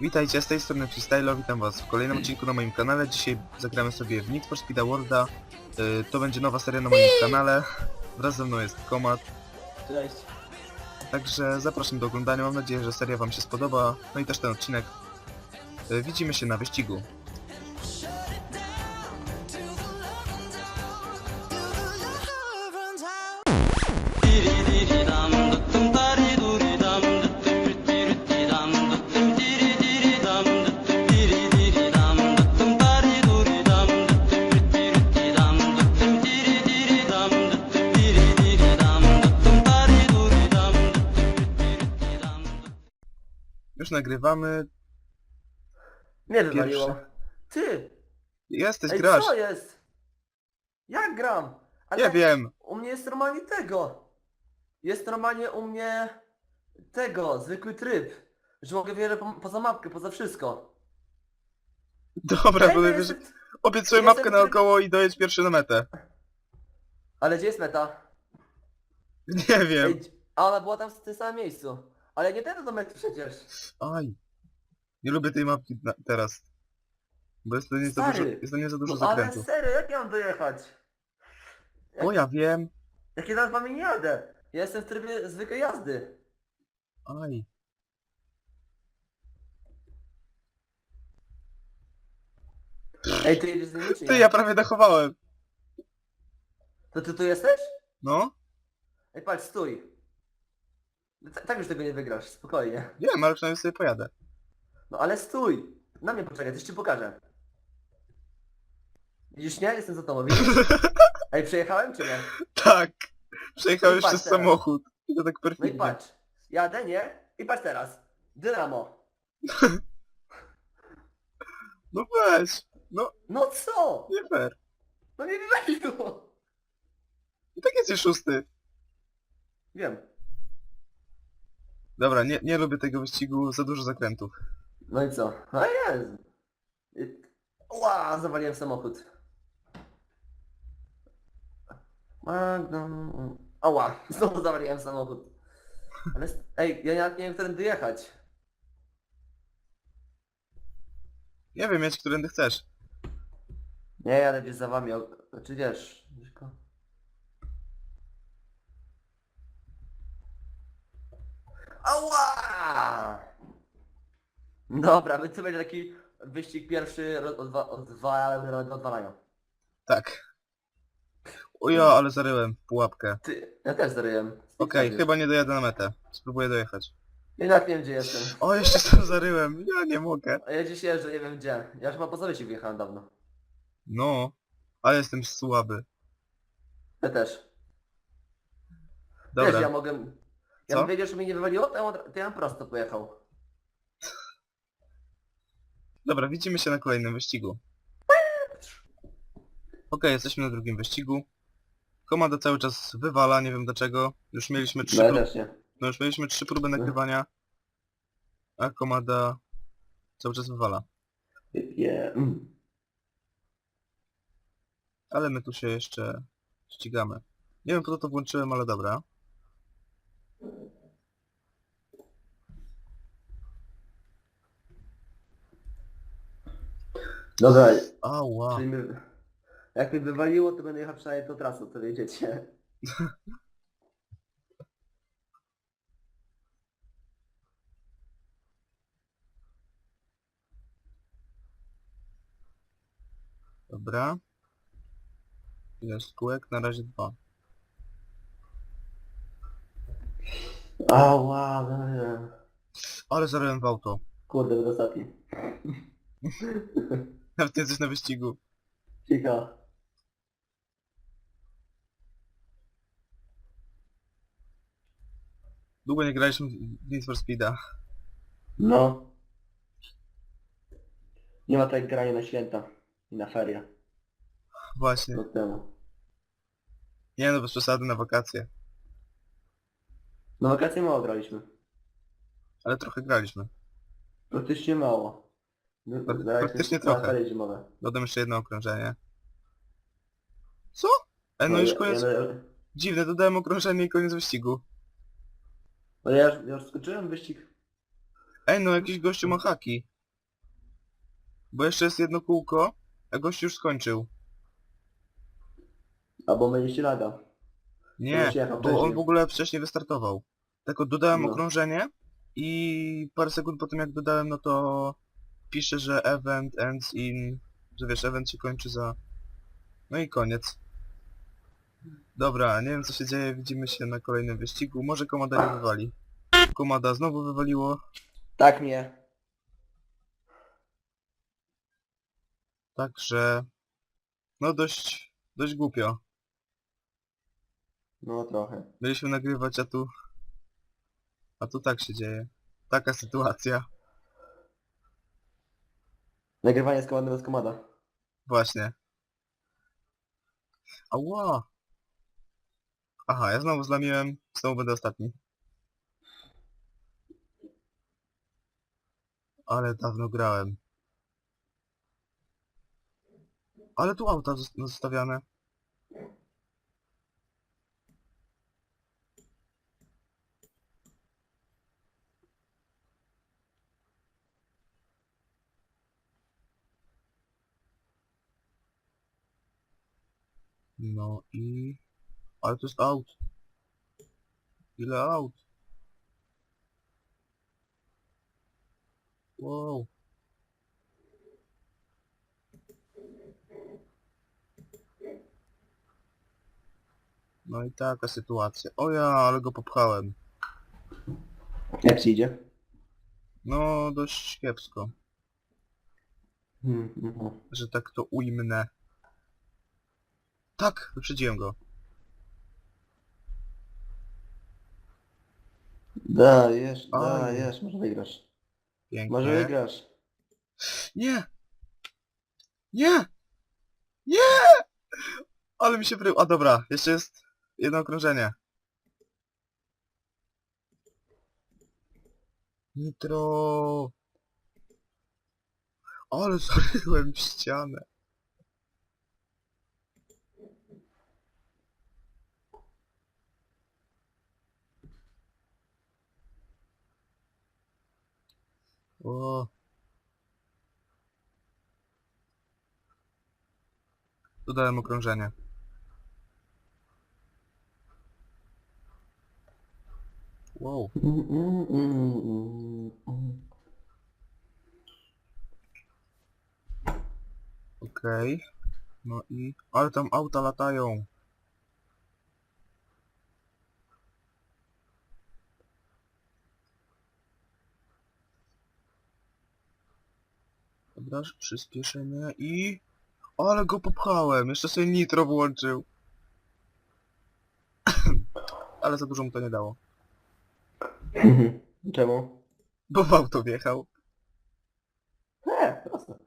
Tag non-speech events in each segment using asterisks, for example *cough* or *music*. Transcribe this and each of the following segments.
Witajcie, z tej strony Freestylo, witam was w kolejnym odcinku na moim kanale. Dzisiaj zagramy sobie w Need for Speed Worlda. Y, to będzie nowa seria na moim kanale. Wraz ze mną jest Komat. Cześć. Także zapraszam do oglądania, mam nadzieję, że seria wam się spodoba. No i też ten odcinek. Y, widzimy się na wyścigu. Już nagrywamy. Mnie wywaliło. Ty! Jesteś, Ej, grasz. co jest? Jak gram? Ale Nie wiem. u mnie jest normalnie tego. Jest normalnie u mnie tego, zwykły tryb. Że mogę wiele po, poza mapkę, poza wszystko. Dobra, Ej, bo wiesz, jest- obiecuję jestem mapkę tryb- naokoło i dojedź pierwszy na metę. Ale gdzie jest meta? Nie wiem. Ej, a ona była tam w tym samym miejscu. Ale nie ten domek przecież. Aj. Nie lubię tej mapki na, teraz. Bo jest to nie za Stary. dużo, jest to nie za dużo No, ale zakrętów. serio, jak ja mam dojechać? O ja wiem. Jak ja teraz wami nie jadę? Ja jestem w trybie zwykłej jazdy. Aj. Ej, ty jedziesz z nimi czy Ty, ja prawie dachowałem. To ty tu jesteś? No? Ej, patrz, stój. Ta- Tak już tego nie wygrasz, spokojnie. Wiem, ale przynajmniej sobie pojadę. No ale stój! Na mnie poczekaj, coś ci pokażę. Widzisz nie? Jestem za tobą, widzisz? *laughs* Ej, przejechałem czy nie? Tak. Przejechałeś No patrz przez teraz. samochód. I to tak No i perfidnie. patrz. Jadę, nie? I patrz teraz. Dynamo. *laughs* No weź. No, No co? nie fair. No nie to. I tak jesteś szósty. Wiem. Dobra, nie, nie lubię tego wyścigu, za dużo zakrętów. No i co? A jest. I- Ła, zawaliłem samochód. Magnum... Ała, *laughs* znowu zawaliłem samochód. Ale... s- Ej, ja nawet nie wiem, którędy jechać. Nie wiem, jedź którędy chcesz. Nie, jadę gdzieś za wami, o- znaczy wiesz... tylko- Ała! Dobra, więc to będzie taki wyścig pierwszy ro- odwa- odwa- odwalania. Tak. O ja, ale zaryłem pułapkę. Ty, ja też zaryłem. Okej, chyba nie dojadę na metę. Spróbuję dojechać. Jednak nie wiem gdzie jestem. O, jeszcze tam zaryłem. Ja nie mogę. A ja dziś jeżdżę, nie wiem gdzie. Ja już chyba poza wyścig wjechałem dawno. No. Ale jestem słaby. Ja też. Dobra. Wiesz, ja mogę... Ja Co? bym wiedział, że mnie nie wywaliło, to ja, od- to ja prosto pojechał. Dobra, widzimy się na kolejnym wyścigu. Okej, jesteśmy na drugim wyścigu. Komanda cały czas wywala, nie wiem dlaczego. Już mieliśmy trzy, No też nie. no już mieliśmy trzy próby nagrywania. A komanda cały czas wywala. Nie. Mm. Ale my tu się jeszcze ścigamy. Nie wiem po co to włączyłem, ale dobra. Dobra, Ała. czyli my... Jak mnie wywaliło, to będę jechał przynajmniej tą trasą, to wiedziecie. *laughs* Dobra. Ile jest kółek? Na razie dwa. Ała, no nie. Ale zaryłem w auto. Kurde, ostatni. *laughs* *laughs* Nawet nie jesteś na wyścigu. Cicho. Długo nie graliśmy w Need for Speeda. No. Nie ma tak grania na święta. I na ferie. Właśnie. Rok temu. Nie no, bez przesady na wakacje. Na wakacje mało graliśmy. Ale trochę graliśmy. Praktycznie mało. No, graliśmy praktycznie na trochę. ferie zimowe. Dodam jeszcze jedno okrążenie. Co? E, no już ja- koniec. Ja, Dziwne, dodałem okrążenie i koniec wyścigu. no ja, już, ja już skończyłem wyścig. Ej, no jakiś gościu ma haki. Bo jeszcze jest jedno kółko, a gościu już skończył. Albo mieliście laga. Nie, Już jechał bo on wcześniej. w ogóle wcześniej wystartował. Tylko dodałem No. okrążenie i parę sekund po tym jak dodałem, no to pisze, że event ends in... Że wiesz, event się kończy za... No i koniec. Dobra, nie wiem co się dzieje, widzimy się na kolejnym wyścigu. Może komada nie wywali. Komada znowu wywaliło. Tak mnie. Także... No dość... dość głupio. No trochę. Mieliśmy nagrywać, a tu... A tu tak się dzieje. Taka sytuacja. Nagrywanie z komady bez komada. Właśnie. Ała! Aha, ja znowu zlamiłem, znowu będę ostatni. Ale dawno grałem. Ale tu auta zos- zostawiane. No i... Ale to jest aut. Ile aut? Wow. No i taka sytuacja. O ja, ale go popchałem. Jak ci idzie? No, dość kiepsko, mhm. że tak to ujmnę. Tak, wyprzedziłem go. Dajesz, Oj. dajesz, może wygrasz. Pięknie. Może wygrasz. Nie! Nie! Nie! Ale mi się wrył. A dobra, jeszcze jest jedno okrążenie. Nitro! Ale *laughs* zaryłem w ścianę. O. Dodałem okrążenie. Wow. Okej. No i... Ale tam auta latają. Dobra, przyspieszenie i... Ale go popchałem! Jeszcze sobie nitro włączył. *clears throat* Ale za dużo mu to nie dało. Mhm. Czemu? Bo w auto wjechał. E, proste.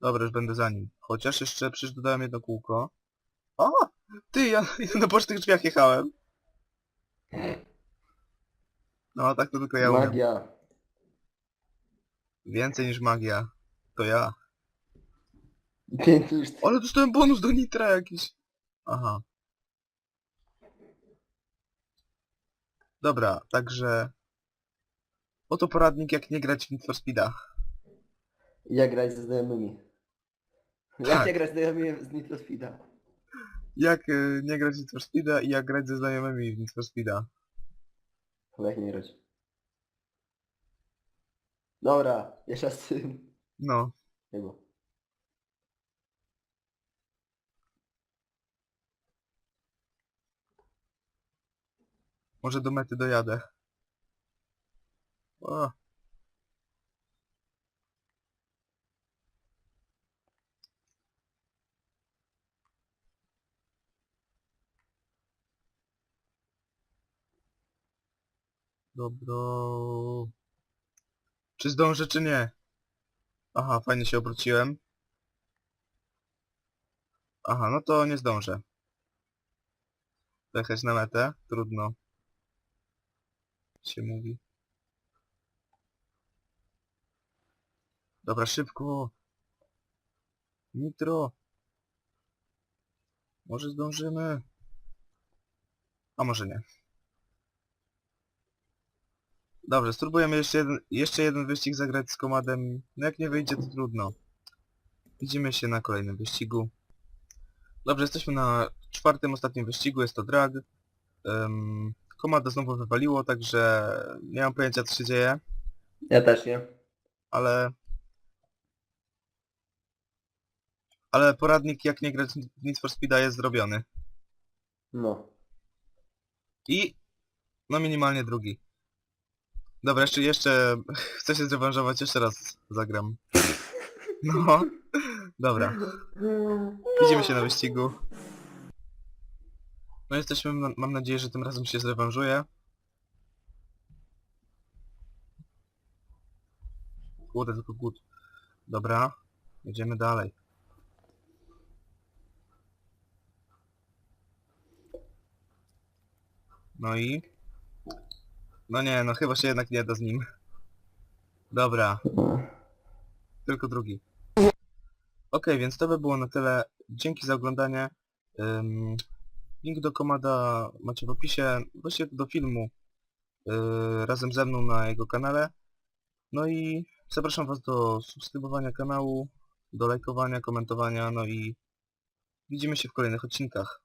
Dobra, już będę za nim. Chociaż jeszcze przecież dodałem jedno kółko. O! Ty, ja, ja na bocznych drzwiach jechałem. *laughs* No, tak to tylko ja umiem. Magia. Więcej niż magia. To ja. Już Ale dostałem bonus do nitra jakiś. Aha. Dobra, także... Oto poradnik jak nie grać w Need for Speeda. Jak grać ze znajomymi. Tak. Jak nie grać ze znajomymi z Need for Speeda. Jak y, nie grać w Need for Speeda i jak grać ze znajomymi w Need for Speeda. Jak nie grać. Dobra, jeszcze tym. No. Chyba. Może do mety dojadę. O. Dobro. Czy zdążę, czy nie? Aha, fajnie się obróciłem. Aha, no to nie zdążę. Jechać na metę? Trudno się mówi. Dobra, szybko. Nitro. Może zdążymy. A może nie. Dobrze, spróbujemy jeszcze jeden, jeszcze jeden wyścig zagrać z komadem. No jak nie wyjdzie, to trudno. Widzimy się na kolejnym wyścigu. Dobrze, jesteśmy na czwartym, ostatnim wyścigu, jest to drag. Um, komada znowu wywaliło, także nie mam pojęcia co się dzieje, Ja też nie. ale... Ale poradnik jak nie grać w Need for Speeda jest zrobiony. No. I... No minimalnie drugi. Dobra, jeszcze, jeszcze... *laughs* Chcę się zrewanżować, jeszcze raz zagram. *laughs* No. Dobra. Widzimy się na wyścigu. No jesteśmy, mam nadzieję, że tym razem się zrewanżuję. Kurde, tylko gut. Dobra, jedziemy dalej. No i... No nie, no chyba się jednak nie da z nim. Dobra, tylko drugi. Okej, więc to by było na tyle. Dzięki za oglądanie. Ym, link do komada macie w opisie, właściwie do filmu yy, razem ze mną na jego kanale. No i zapraszam was do subskrybowania kanału, do lajkowania, komentowania, no i widzimy się w kolejnych odcinkach.